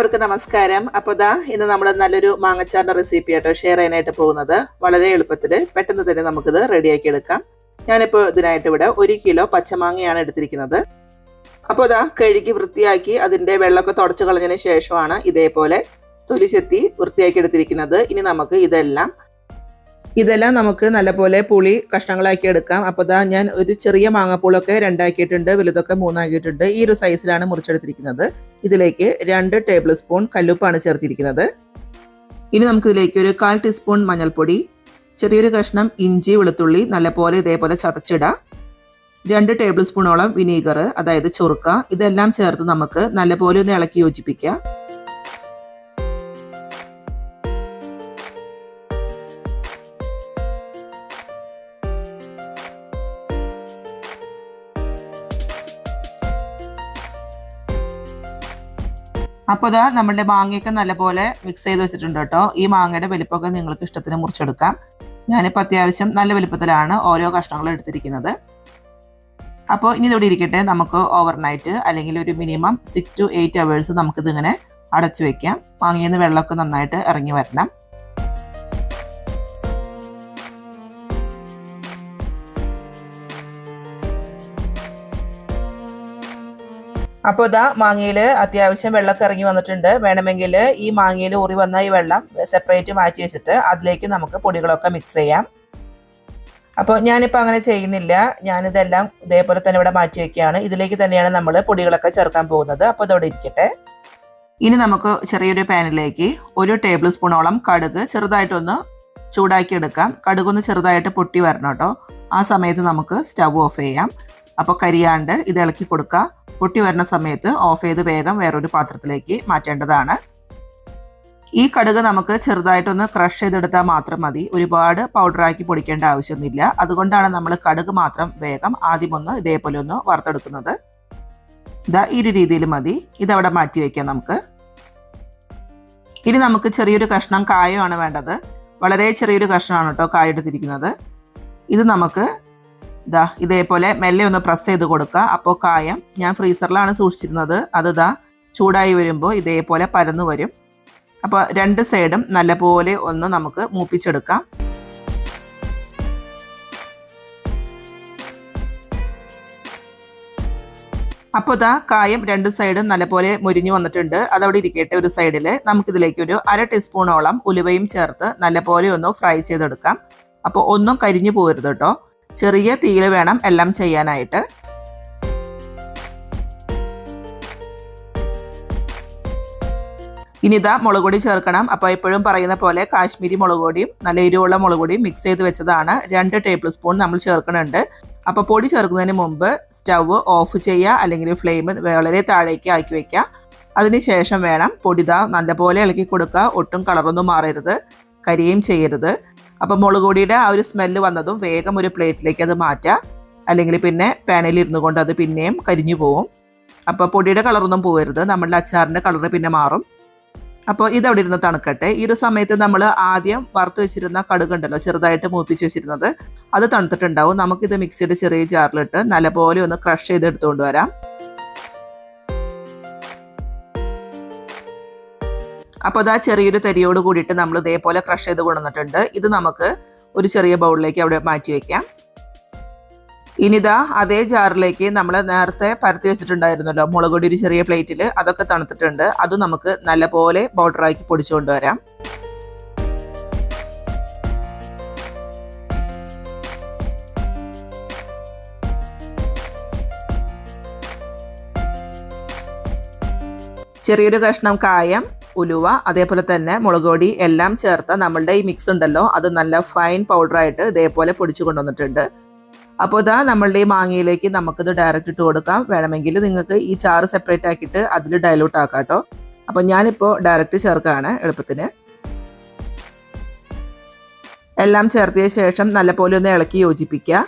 എല്ലാവർക്കും നമസ്കാരം. അപ്പോൾ ദാ ഇന്ന് നമ്മൾ നല്ലൊരു മാങ്ങച്ചാറിന്റെ റെസിപ്പി ആയിട്ട് ഷെയർ ചെയ്യാനായിട്ട് പോകുന്നത്. വളരെ എളുപ്പത്തിൽ പെട്ടെന്ന് തന്നെ നമുക്കിത് റെഡിയാക്കി എടുക്കാം. ഞാനിപ്പോൾ ഇതിനായിട്ട് ഇവിടെ ഒരു കിലോ പച്ചമാങ്ങയാണ് എടുത്തിരിക്കുന്നത്. അപ്പോൾ ദാ കഴുകി വൃത്തിയാക്കി അതിന്റെ വെള്ളമൊക്കെ തുടച്ചു കളഞ്ഞതിന് ശേഷമാണ് ഇതേപോലെ തൊലി ചെത്തി വൃത്തിയാക്കി എടുത്തിരിക്കുന്നത്. ഇനി നമുക്ക് ഇതെല്ലാം ഇതെല്ലാം നമുക്ക് നല്ലപോലെ പുളി കഷ്ണങ്ങളാക്കി എടുക്കാം. അപ്പോൾ ഇതാ ഞാൻ ഒരു ചെറിയ മാങ്ങാപ്പൂളൊക്കെ രണ്ടാക്കിയിട്ടുണ്ട്. വലുതൊക്കെ മൂന്നാക്കിയിട്ടുണ്ട്. ഈ ഒരു സൈസിലാണ് മുറിച്ചെടുത്തിരിക്കുന്നത്. ഇതിലേക്ക് രണ്ട് ടേബിൾ സ്പൂൺ കല്ലുപ്പാണ് ചേർത്തിരിക്കുന്നത്. ഇനി നമുക്ക് ഇതിലേക്ക് ഒരു കാൽ ടീസ്പൂൺ മഞ്ഞൾപ്പൊടി ചെറിയൊരു കഷ്ണം ഇഞ്ചി വെളുത്തുള്ളി നല്ലപോലെ ഇതേപോലെ ചതച്ചിടാം. രണ്ട് ടേബിൾ സ്പൂണോളം വിനീഗർ അതായത് ചൊറുക്ക ഇതെല്ലാം ചേർത്ത് നമുക്ക് നല്ലപോലെ ഒന്ന് ഇളക്കി യോജിപ്പിക്കാം. അപ്പോൾ ഇതാ നമ്മുടെ മാങ്ങയൊക്കെ നല്ലപോലെ മിക്സ് ചെയ്ത് വെച്ചിട്ടുണ്ട് കേട്ടോ. ഈ മാങ്ങയുടെ വലിപ്പമൊക്കെ നിങ്ങൾക്ക് ഇഷ്ടത്തിന് മുറിച്ചെടുക്കാം. ഞാനിപ്പോൾ അത്യാവശ്യം നല്ല വലിപ്പത്തിലാണ് ഓരോ കഷ്ണങ്ങളും എടുത്തിരിക്കുന്നത്. അപ്പോൾ ഇനി ഇവിടെ ഇരിക്കട്ടെ. നമുക്ക് ഓവർനൈറ്റ് അല്ലെങ്കിൽ ഒരു minimum six to eight hours നമുക്കിതിങ്ങനെ അടച്ചു വെക്കാം. മാങ്ങയിൽ നിന്ന് വെള്ളമൊക്കെ നന്നായിട്ട് ഇറങ്ങി വരണം. അപ്പോൾ ഇതാ മാങ്ങയിൽ അത്യാവശ്യം വെള്ളമൊക്കെ ഇറങ്ങി വന്നിട്ടുണ്ട്. വേണമെങ്കിൽ ഈ മാങ്ങയിൽ ഉറി വന്ന ഈ വെള്ളം സെപ്പറേറ്റ് മാറ്റി വെച്ചിട്ട് അതിലേക്ക് നമുക്ക് പൊടികളൊക്കെ മിക്സ് ചെയ്യാം. അപ്പോൾ ഞാനിപ്പോൾ അങ്ങനെ ചെയ്യുന്നില്ല. ഞാനിതെല്ലാം ഇതേപോലെ തന്നെ ഇവിടെ മാറ്റി വയ്ക്കുകയാണ് ഇതിലേക്ക് തന്നെയാണ് നമ്മൾ പൊടികളൊക്കെ ചേർക്കാൻ പോകുന്നത്. അപ്പോൾ ഇതോടെ ഇരിക്കട്ടെ. ഇനി നമുക്ക് ചെറിയൊരു പാനിലേക്ക് ഒരു ടേബിൾ സ്പൂണോളം കടുക് ചെറുതായിട്ടൊന്ന് ചൂടാക്കി എടുക്കാം കടുകൊന്ന് ചെറുതായിട്ട് പൊട്ടി വരണം കേട്ടോ. ആ സമയത്ത് നമുക്ക് സ്റ്റവ് ഓഫ് ചെയ്യാം. അപ്പോൾ കരിയാണ്ട് ഇത് ഇളക്കി കൊടുക്കുക പൊട്ടി വരുന്ന സമയത്ത് ഓഫ് ചെയ്ത് വേഗം വേറൊരു പാത്രത്തിലേക്ക് മാറ്റേണ്ടതാണ്. ഈ കടുക് നമുക്ക് ചെറുതായിട്ടൊന്ന് ക്രഷ് ചെയ്തെടുത്താൽ മാത്രം മതി. ഒരുപാട് പൗഡറാക്കി പൊടിക്കേണ്ട ആവശ്യമൊന്നുമില്ല. അതുകൊണ്ടാണ് നമ്മൾ കടുക് മാത്രം വേഗം ആദ്യം ഒന്ന് ഇതേപോലെ ഒന്ന് വറുത്തെടുക്കുന്നത്. ഇതാ ഈ ഒരു രീതിയിൽ മതി. ഇതവിടെ മാറ്റി വയ്ക്കാം നമുക്ക്. ഇനി നമുക്ക് ചെറിയൊരു കഷ്ണം കായമാണ് വേണ്ടത്. വളരെ ചെറിയൊരു കഷ്ണമാണ് കേട്ടോ കായ എടുത്തിരിക്കുന്നത്. ഇത് നമുക്ക് ഇതാ ഇതേപോലെ മെല്ലെ ഒന്ന് പ്രസ് ചെയ്ത് കൊടുക്കുക. അപ്പോൾ കായം ഞാൻ ഫ്രീസറിലാണ് സൂക്ഷിച്ചിരുന്നത്. അത് ഇതാ ചൂടായി വരുമ്പോൾ ഇതേപോലെ പരന്നു വരും. അപ്പോൾ രണ്ട് സൈഡും നല്ലപോലെ ഒന്ന് നമുക്ക് മൂപ്പിച്ചെടുക്കാം. അപ്പോൾ ഇതാ കായം രണ്ട് സൈഡും നല്ലപോലെ മുരിഞ്ഞു വന്നിട്ടുണ്ട്. അതവിടെ ഇരിക്കട്ടെ ഒരു സൈഡിൽ നമുക്കിതിലേക്ക് ഒരു അര ടീസ്പൂണോളം ഉലുവയും ചേർത്ത് നല്ലപോലെ ഒന്ന് ഫ്രൈ ചെയ്തെടുക്കാം. അപ്പോൾ ഒന്നും കരിഞ്ഞു പോകരുത് കേട്ടോ ചെറിയ തീയിൽ വേണം എല്ലാം ചെയ്യാനായിട്ട്. ഇനി ഇതാ മുളക് പൊടി ചേർക്കണം. അപ്പോൾ എപ്പോഴും പറയുന്ന പോലെ കാശ്മീരി മുളക് പൊടിയും നല്ല എരിവുള്ള മുളക് പൊടിയും മിക്സ് ചെയ്ത് വെച്ചതാണ്. രണ്ട് ടേബിൾ സ്പൂൺ നമ്മൾ ചേർക്കുന്നുണ്ട്. അപ്പോൾ പൊടി ചേർക്കുന്നതിന് മുമ്പ് സ്റ്റവ് ഓഫ് ചെയ്യുക അല്ലെങ്കിൽ ഫ്ലെയിം വളരെ താഴേക്ക് ആക്കി വെക്കുക. അതിനുശേഷം വേണം പൊടി ഇതാ നല്ലപോലെ ഇളക്കി കൊടുക്കുക. ഒട്ടും കളറൊന്നും മാറരുത്. കരിയും ചെയ്യരുത്. അപ്പോൾ മുളക് പൊടിയുടെ ആ ഒരു സ്മെല്ല് വന്നതും വേഗം ഒരു പ്ലേറ്റിലേക്ക് അത് മാറ്റുക അല്ലെങ്കിൽ പിന്നെ പാനിൽ ഇരുന്നു കൊണ്ട് അത് പിന്നെയും കരിഞ്ഞു പോവും. അപ്പോൾ പൊടിയുടെ കളറൊന്നും പോകരുത് നമ്മളുടെ അച്ചാറിന്റെ കളർ പിന്നെ മാറും. അപ്പോൾ ഇതവിടെ ഇരുന്ന് തണുക്കട്ടെ. ഈ ഒരു സമയത്ത് നമ്മൾ ആദ്യം വറുത്ത് വെച്ചിരുന്ന കടുകുണ്ടല്ലോ ചെറുതായിട്ട് മൂപ്പിച്ച് വെച്ചിരുന്നത് അത് തണുത്തിട്ടുണ്ടാവും. നമുക്കിത് മിക്സിയുടെ ചെറിയ ജാറിലിട്ട് നല്ലപോലെ ഒന്ന് ക്രഷ് ചെയ്ത് എടുത്തുകൊണ്ട് വരാം. അപ്പോൾ അതാ ചെറിയൊരു തരിയോട് കൂടിയിട്ട് നമ്മൾ ഇതേപോലെ ക്രഷ് ചെയ്ത് കൊണ്ടുവന്നിട്ടുണ്ട്. ഇത് നമുക്ക് ഒരു ചെറിയ ബൗളിലേക്ക് അവിടെ മാറ്റി വയ്ക്കാം ഇനിതാ അതേ ജാറിലേക്ക് നമ്മൾ നേരത്തെ പരത്തി വെച്ചിട്ടുണ്ടായിരുന്നല്ലോ മുളക് പൊടി ഒരു ചെറിയ പ്ലേറ്റിൽ അതൊക്കെ തണുത്തിട്ടുണ്ട്. അത് നമുക്ക് നല്ലപോലെ ബൗഡറാക്കി പൊടിച്ചു കൊണ്ടുവരാം. ചെറിയൊരു കഷ്ണം കായം ഉലുവ അതേപോലെ തന്നെ മുളക് പൊടി എല്ലാം ചേർത്ത നമ്മളുടെ ഈ മിക്സ് ഉണ്ടല്ലോ അത് നല്ല ഫൈൻ പൗഡറായിട്ട് ഇതേപോലെ പൊടിച്ചു കൊണ്ടുവന്നിട്ടുണ്ട്. അപ്പോൾ ഇതാ നമ്മളുടെ ഈ മാങ്ങയിലേക്ക് നമുക്കിത് ഡയറക്റ്റ് ഇട്ട് കൊടുക്കാം. വേണമെങ്കിൽ നിങ്ങൾക്ക് ഈ ചാറ് സെപ്പറേറ്റ് ആക്കിയിട്ട് അതിൽ ഡയലൂട്ട് ആക്കാം കേട്ടോ അപ്പോൾ ഞാനിപ്പോൾ ഡയറക്റ്റ് ചേർക്കുകയാണ് എളുപ്പത്തിന്. എല്ലാം ചേർത്തിയ ശേഷം നല്ലപോലെ ഒന്ന് ഇളക്കി യോജിപ്പിക്കുക.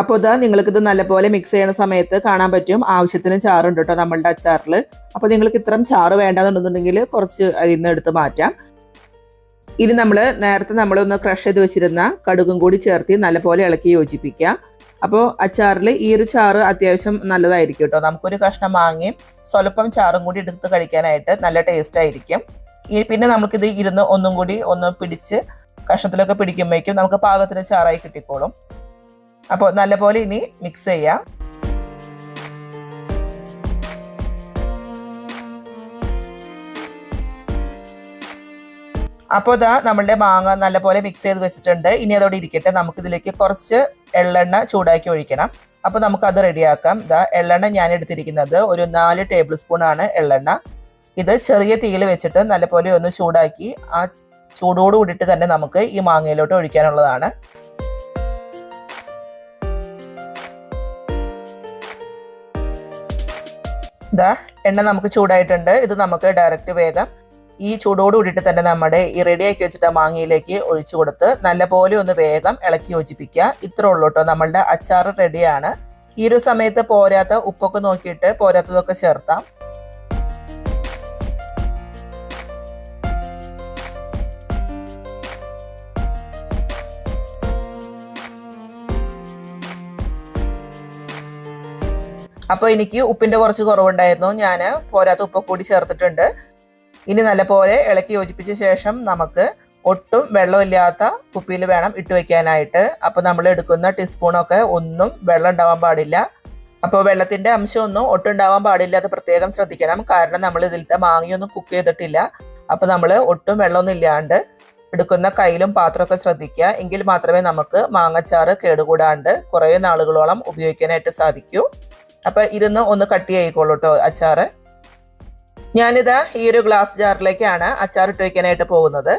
അപ്പോൾ ഇതാ നിങ്ങൾക്കിത് നല്ലപോലെ മിക്സ് ചെയ്യുന്ന സമയത്ത് കാണാൻ പറ്റും. ആവശ്യത്തിന് ചാറുണ്ട് കേട്ടോ നമ്മളുടെ അച്ചാറിൽ. അപ്പോൾ നിങ്ങൾക്ക് ഇത്രയും ചാറ് വേണ്ടാന്നുണ്ടെന്നുണ്ടെങ്കിൽ കുറച്ച് അതിൽ നിന്ന് എടുത്ത് മാറ്റാം. ഇനി നമ്മൾ നേരത്തെ നമ്മളൊന്ന് ക്രഷ് ചെയ്ത് വെച്ചിരുന്ന കടുകും കൂടി ചേർത്ത് നല്ലപോലെ ഇളക്കി യോജിപ്പിക്കുക. അപ്പോൾ അച്ചാറിൽ ഈ ഒരു ചാറ് അത്യാവശ്യം നല്ലതായിരിക്കും കേട്ടോ നമുക്കൊരു കഷ്ണം മാങ്ങയും സ്വല്പം ചാറും കൂടി എടുത്ത് കഴിക്കാനായിട്ട് നല്ല ടേസ്റ്റ് ആയിരിക്കും. ഈ പിന്നെ നമുക്കിത് ഇരുന്ന് ഒന്നും കൂടി ഒന്ന് പിടിച്ച് കഷ്ണത്തിലൊക്കെ പിടിക്കുമ്പോഴേക്കും നമുക്ക് പാകത്തിന് ചാറായി കിട്ടിക്കോളും. അപ്പോൾ നല്ലപോലെ ഇനി മിക്സ് ചെയ്യാം. അപ്പോൾ ഇതാ നമ്മളുടെ മാങ്ങ നല്ലപോലെ മിക്സ് ചെയ്ത് വെച്ചിട്ടുണ്ട്. ഇനി അതോടെ ഇരിക്കട്ടെ. നമുക്കിതിലേക്ക് കുറച്ച് എള്ളെണ്ണ ചൂടാക്കി ഒഴിക്കണം. അപ്പോൾ നമുക്കത് റെഡിയാക്കാം. ഇതാ എള്ളെണ്ണ ഞാൻ എടുത്തിരിക്കുന്നത് ഒരു നാല് ടേബിൾ സ്പൂൺ ആണ് എള്ളെണ്ണ. ഇത് ചെറിയ തീയിൽ വെച്ചിട്ട് നല്ലപോലെ ഒന്ന് ചൂടാക്കി ആ ചൂടോട് കൂടിയിട്ട് തന്നെ നമുക്ക് ഈ മാങ്ങയിലോട്ട് ഒഴിക്കാനുള്ളതാണ്. ഇതാ എണ്ണ നമുക്ക് ചൂടായിട്ടുണ്ട്. ഇത് നമുക്ക് ഡയറക്റ്റ് വേഗം ഈ ചൂടോട് കൂടിയിട്ട് തന്നെ നമ്മുടെ ഈ റെഡിയാക്കി വെച്ചിട്ട് മാങ്ങയിലേക്ക് ഒഴിച്ചു കൊടുത്ത് നല്ലപോലെ ഒന്ന് വേഗം ഇളക്കി യോജിപ്പിക്കുക. ഇത്ര ഉള്ളൂ കേട്ടോ നമ്മളുടെ അച്ചാർ റെഡിയാണ് ഈ ഒരു സമയത്ത് പോരാത്ത ഉപ്പൊക്കെ നോക്കിയിട്ട് പോരാത്തതൊക്കെ ചേർത്താം. അപ്പോൾ എനിക്ക് ഉപ്പിന്റെ കുറച്ച് കുറവുണ്ടായിരുന്നു. ഞാൻ പോരാത്ത ഉപ്പ് കൂടി ചേർത്തിട്ടുണ്ട്. ഇനി നല്ലപോലെ ഇളക്കി യോജിപ്പിച്ച ശേഷം നമുക്ക് ഒട്ടും വെള്ളമില്ലാത്ത കുപ്പിയിൽ വേണം ഇട്ട് വയ്ക്കാനായിട്ട് അപ്പോൾ നമ്മൾ എടുക്കുന്ന ടീസ്പൂണൊക്കെ ഒന്നും വെള്ളം ഉണ്ടാവാൻ പാടില്ല. അപ്പോൾ വെള്ളത്തിന്റെ അംശമൊന്നും ഒട്ടും ഉണ്ടാവാൻ പാടില്ല അത് പ്രത്യേകം ശ്രദ്ധിക്കണം. കാരണം നമ്മൾ ഇതിലത്തെ മാങ്ങയൊന്നും കുക്ക് ചെയ്തിട്ടില്ല. അപ്പോൾ നമ്മൾ ഒട്ടും വെള്ളമൊന്നും ഇല്ലാണ്ട് എടുക്കുന്ന കയ്യിലും പാത്രമൊക്കെ ശ്രദ്ധിക്കുക. എങ്കിൽ മാത്രമേ നമുക്ക് മാങ്ങച്ചാറ് കേടുകൂടാണ്ട് കുറേ നാളുകളോളം ഉപയോഗിക്കാനായിട്ട് സാധിക്കൂ. അപ്പൊ ഇരുന്ന് ഒന്ന് കട്ട് ചെയ്യിക്കോളൂ കേട്ടോ അച്ചാറ്. ഞാനിത് ഈ ഒരു ഗ്ലാസ് ജാറിലേക്കാണ് അച്ചാർ ഇട്ട് വയ്ക്കാനായിട്ട് പോകുന്നത്.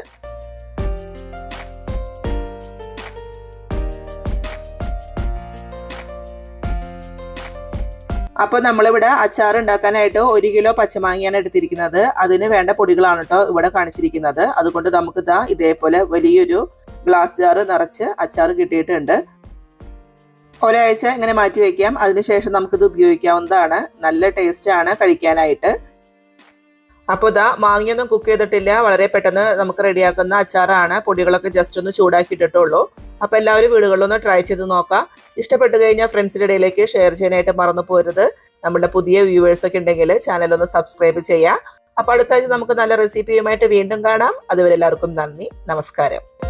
അപ്പോൾ നമ്മളിവിടെ അച്ചാർ ഉണ്ടാക്കാനായിട്ട് ഒരു കിലോ പച്ചമാങ്ങയാണ് എടുത്തിരിക്കുന്നത്. അതിന് വേണ്ട പൊടികളാണ് കേട്ടോ ഇവിടെ കാണിച്ചിരിക്കുന്നത്. അതുകൊണ്ട് നമുക്ക് ഇതാ ഇതേപോലെ വലിയൊരു ഗ്ലാസ് ജാറ് നിറച്ച് അച്ചാർ കിട്ടിയിട്ടുണ്ട്. ഒരാഴ്ച ഇങ്ങനെ മാറ്റി വെക്കാം. അതിനുശേഷം നമുക്കിത് ഉപയോഗിക്കാവുന്നതാണ്. നല്ല ടേസ്റ്റ് ആണ് കഴിക്കാനായിട്ട്. അപ്പോൾ ഇതാ മാങ്ങയൊന്നും കുക്ക് ചെയ്തിട്ടില്ല. വളരെ പെട്ടെന്ന് നമുക്ക് റെഡിയാക്കുന്ന അച്ചാറാണ്. പൊടികളൊക്കെ ജസ്റ്റ് ഒന്ന് ചൂടാക്കി ഇട്ടിട്ടുള്ളൂ അപ്പോൾ എല്ലാവരും വീടുകളിലൊന്ന് ട്രൈ ചെയ്ത് നോക്കാം. ഇഷ്ടപ്പെട്ടു കഴിഞ്ഞാൽ ഫ്രണ്ട്സിന്റെ ഇടയിലേക്ക് ഷെയർ ചെയ്യാനായിട്ട് മറന്നു പോരുത്. നമ്മുടെ പുതിയ വ്യൂവേഴ്സൊക്കെ ഉണ്ടെങ്കിൽ ചാനലൊന്ന് സബ്സ്ക്രൈബ് ചെയ്യാം. അപ്പോൾ അടുത്താഴ്ച നമുക്ക് നല്ല റെസിപ്പിയുമായിട്ട് വീണ്ടും കാണാം. അതുവരെ എല്ലാവർക്കും നന്ദി. നമസ്കാരം.